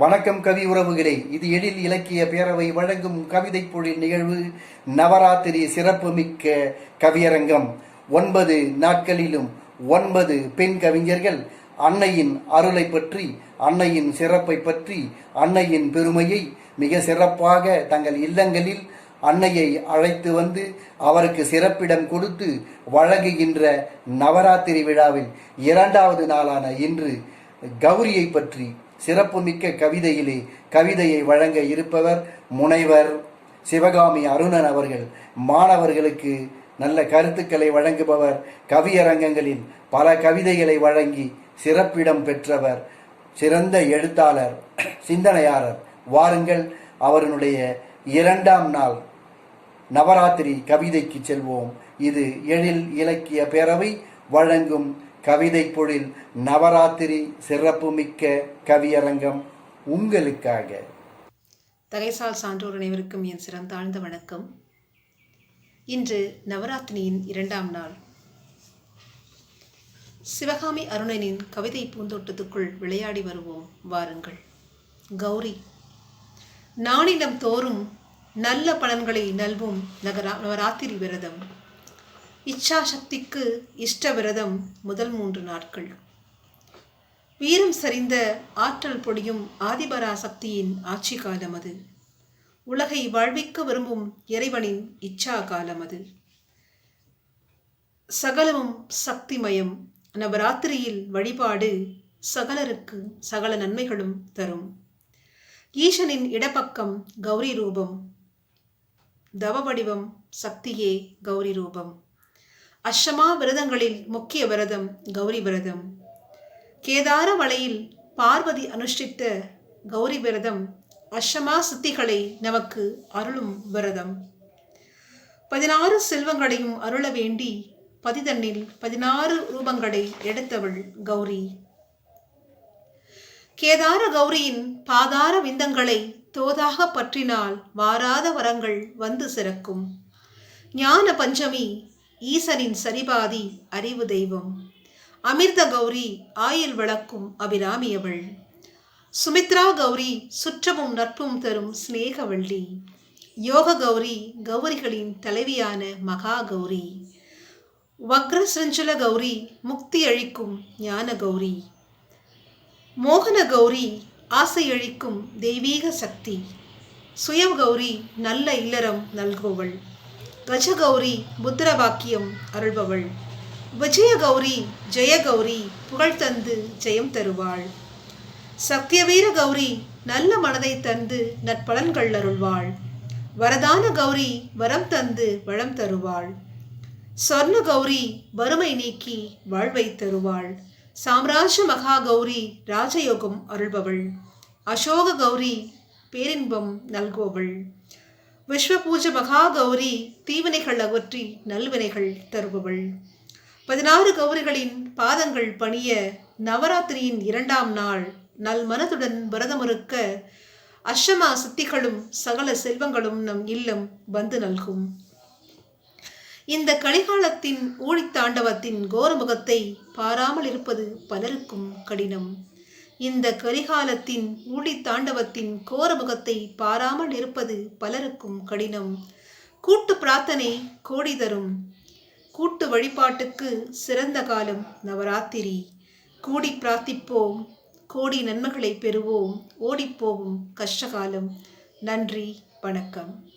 வணக்கம் கவி உறவுகளே. இது எழில் இலக்கிய பேரவை வழங்கும் கவிதை பொழில் நிகழ்வு நவராத்திரி சிறப்புமிக்க கவியரங்கம். ஒன்பது நாட்களிலும் ஒன்பது பெண் கவிஞர்கள் அன்னையின் அருளை பற்றி அன்னையின் சிறப்பை பற்றி அன்னையின் பெருமையை மிக சிறப்பாக தங்கள் இல்லங்களில் அன்னையை அழைத்து வந்து அவருக்கு சிறப்பிடம் கொடுத்து வழங்குகின்ற நவராத்திரி விழாவில் இரண்டாவது நாளான இன்று கௌரியை பற்றி சிறப்புமிக்க கவிதையிலே கவிதையை வழங்க இருப்பவர் முனைவர் சிவகாமி அருணன் அவர்கள். மாணவர்களுக்கு நல்ல கருத்துக்களை வழங்குபவர் கவியரங்கங்களில் பல கவிதைகளை வழங்கி சிறப்பிடம் பெற்றவர் சிறந்த எழுத்தாளர் சிந்தனையாளர். வாருங்கள் அவருடைய இரண்டாம் நாள் நவராத்திரி கவிதைக்கு செல்வோம். இது எழில் இலக்கிய பேரவை வழங்கும் கவிதை பொழில் நவராத்திரி சிறப்புமிக்க கவியரங்கம் உங்களுக்காக. தகைசால் சான்றோர் அனைவருக்கும் என் சிறந்தாழ்ந்த வணக்கம். இன்று நவராத்திரியின் இரண்டாம் நாள். சிவகாமி அருணனின் கவிதை பூந்தோட்டத்துக்குள் விளையாடி வருவோம் வாருங்கள். கௌரி நானிலம் தோறும் நல்ல பலன்களை நல்வும் நகரா நவராத்திரி விரதம். இச்சா சக்திக்கு இஷ்ட விரதம் முதல் மூன்று நாட்கள். வீரம் சரிந்த ஆற்றல் பொடியும் ஆதிபரா சக்தியின் ஆட்சி காலம் அது. உலகை வாழ்விக்க விரும்பும் இறைவனின் இச்சா காலம் அது. சகலமும் சக்திமயம் நவராத்திரியில் வழிபாடு சகலருக்கு சகல நன்மைகளும் தரும். ஈசனின் இடப்பக்கம் கௌரி ரூபம் தவ வடிவம் சக்தியே கௌரி ரூபம். அஷ்டமா விரதங்களில் முக்கிய விரதம் கௌரி விரதம். கேதார வலையில் பார்வதி அனுஷ்டித்த கௌரி விரதம் அஷ்டமா சித்திகளை நமக்கு அருளும் விரதம். பதினாறு செல்வங்களையும் அருள வேண்டி பதிதண்ணில் பதினாறு ரூபங்களை எடுத்தவள் கௌரி. கேதார கௌரியின் பாதார விந்தங்களை தோதாக பற்றினால் வாராத வரங்கள் வந்து சிறக்கும். ஞான பஞ்சமி ஈசனின் சரிபாதி அறிவு தெய்வம். அமிர்த கௌரி ஆயில் விளக்கும் அபிராமியவள். சுமித்ரா கௌரி சுற்றமும் நட்பும் தரும் சிநேகவள்ளி. யோக கௌரி கௌரிகளின் தலைவியான மகா கௌரி. வக்ரசஞ்சல கௌரி முக்தி அழிக்கும் ஞான கௌரி. மோகன கௌரி ஆசை அழிக்கும் தெய்வீக சக்தி. சுய கௌரி நல்ல இல்லறம் நல்கோவள் கஜகௌரி புத்திரவாக்கியம் அருள்பவள். விஜயகௌரி ஜெயகௌரி புகழ் தந்து ஜெயம் தருவாள். சத்தியவீர கௌரி நல்ல மனதை தந்து நற்பலன்கள் அருள்வாள். வரதான கௌரி வரம் தந்து வளம் தருவாள். சொர்ண கௌரி வறுமை நீக்கி வாழ்வை தருவாள். சாம்ராஜ்ய மகா கௌரி ராஜயோகம் அருள்பவள். அசோக கௌரி பேரின்பம் நல்கோவள் விஸ்வபூஜ மகா கௌரி தீவினைகள் அகற்றி நல்வினைகள் தருபவள். பதினாறு கௌரிகளின் பாதங்கள் பணிய நவராத்திரியின் இரண்டாம் நாள் நல் மனதுடன் விரதமறுக்க அஷ்டமா சித்திகளும் சகல செல்வங்களும் நம் இல்லம் வந்து நல்கும். இந்த கலிகாலத்தின் ஊழித்தாண்டவத்தின் கோரமுகத்தை பாராமல் இருப்பது பலருக்கும் கடினம். இந்த கரிகாலத்தின் ஊழி தாண்டவத்தின் கோரமுகத்தை பாராமல் இருப்பது பலருக்கும் கடினம். கூட்டு பிரார்த்தனை கோடி தரும். கூட்டு வழிபாட்டுக்கு சிறந்த காலம் நவராத்திரி. கூடி பிரார்த்திப்போம். கோடி நன்மைகளை பெறுவோம். ஓடிப்போகும் கஷ்டகாலம். நன்றி வணக்கம்.